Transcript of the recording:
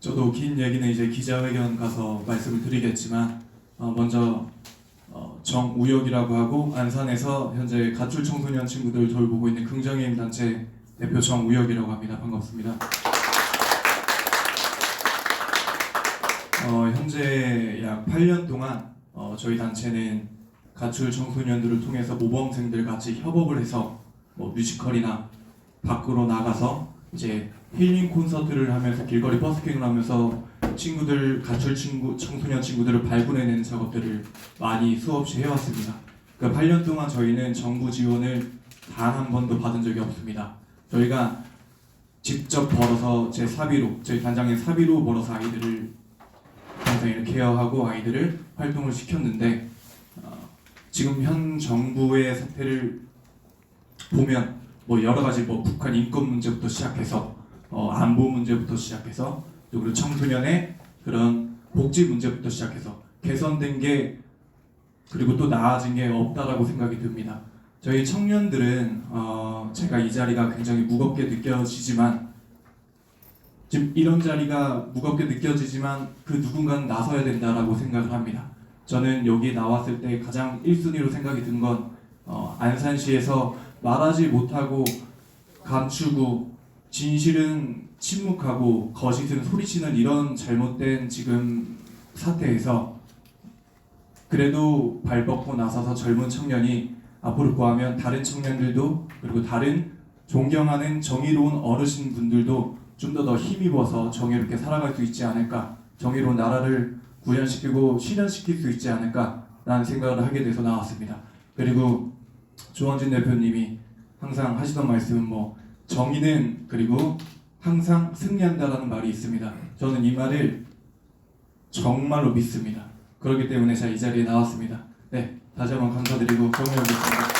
저도 긴 얘기는 이제 기자회견 가서 말씀을 드리겠지만 어, 먼저 어, 정우혁이라고 하고 안산에서 현재 가출 청소년 친구들 돌보고 있는 긍정의 힘 단체 대표 정우혁이라고 합니다. 반갑습니다. 어, 현재 약 8년 동안 어, 저희 단체는 가출 청소년들을 통해서 모범생들 같이 협업을 해서 뭐 뮤지컬이나 밖으로 나가서 이제 힐링 콘서트를 하면서 길거리 버스킹을 하면서 친구들 가출 친구 청소년 친구들을 발굴해내는 작업들을 많이 수없이 해왔습니다. 그 8년 동안 저희는 정부 지원을 단 한 번도 받은 적이 없습니다. 저희가 직접 벌어서 제 사비로 저희 단장님 사비로 벌어서 아이들을 항상 이렇게 케어하고 아이들을 활동을 시켰는데 어, 지금 현 정부의 사태를 보면 뭐 여러 가지 뭐 북한 인권 문제부터 시작해서 어, 안보 문제부터 시작해서 또 그리고 청소년의 그런 복지 문제부터 시작해서 개선된 게 그리고 또 나아진 게 없다라고 생각이 듭니다. 저희 청년들은 어, 제가 이 자리가 굉장히 무겁게 느껴지지만 지금 이런 자리가 무겁게 느껴지지만 그 누군가는 나서야 된다라고 생각을 합니다. 저는 여기 나왔을 때 가장 1순위로 생각이 든건 어, 안산시에서 말하지 못하고 감추고 진실은 침묵하고 거짓은 소리치는 이런 잘못된 지금 사태에서 그래도 발벗고 나서서 젊은 청년이 앞으로 구하면 다른 청년들도 그리고 다른 존경하는 정의로운 어르신 분들도 좀 더 더 힘입어서 정의롭게 살아갈 수 있지 않을까 정의로운 나라를 구현시키고 실현시킬 수 있지 않을까 라는 생각을 하게 돼서 나왔습니다. 그리고 조원진 대표님이 항상 하시던 말씀은 뭐 정의는 그리고 항상 승리한다라는 말이 있습니다. 저는 이 말을 정말로 믿습니다. 그렇기 때문에 제가 이 자리에 나왔습니다. 네, 다시 한번 감사드리고 경례하겠습니다.